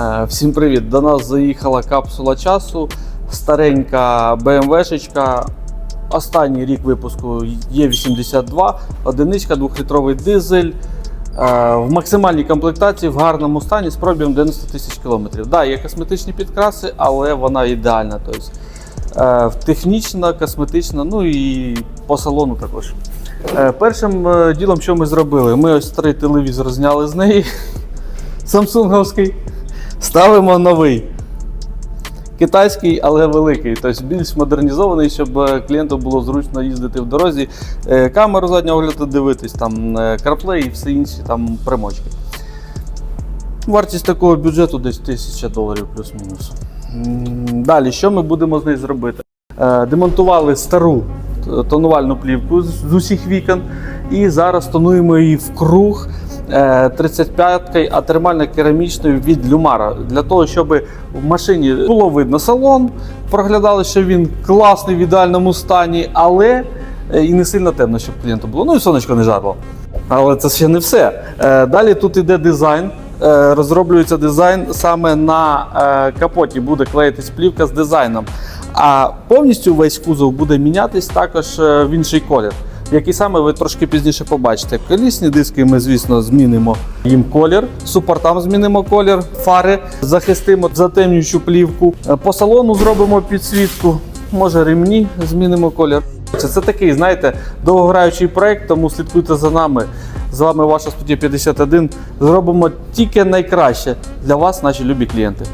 Е, Всім привіт! До нас заїхала капсула часу, старенька BMW-шечка. Останній рік випуску Є82, одиничка, двохлітровий дизель. е, В максимальній комплектації в гарному стані з пробігом 90 тисяч кілометрів. Да, є косметичні підкраси, але вона ідеальна. Тобто, е, технічна, косметична, ну і по салону також. Першим ділом, що ми зробили, ми ось старий телевізор зняли з неї. Самсунговський. Ставимо новий. Китайський, але великий, тобто більш модернізований, щоб е, клієнту було зручно їздити в дорозі, е, камеру заднього огляду дивитись, там е, CarPlay і все інші там примочки. Вартість такого бюджету десь 1000 доларів плюс-мінус. Далі, що ми будемо з нею зробити? Демонтували стару тонувальну плівку з усіх вікон, і зараз тонуємо її в круг 35-кою, а термально-керамічною від Люмара. Для того, щоб в машині було видно салон, проглядали, що він класний в ідеальному стані, але е, і не сильно темно, щоб клієнту було. Ну і сонечко не жарло. Але це ще не все. Е, Далі тут іде дизайн. Е, Розроблюється дизайн саме на е, капоті, буде клеїтись плівка з дизайном. А повністю весь кузов буде мінятись також е, в інший колір. Який саме ви трошки пізніше побачите. Колісні диски ми, звісно, змінимо їм колір, супортам змінимо колір, фари захистимо затемнюючу плівку. Е, По салону зробимо підсвітку, може ремні змінимо колір. Це такий, знаєте, довгограючий проект, тому слідкуйте за нами. З вами ваша студія 51. Зробимо тільки найкраще для вас, наші любі клієнти.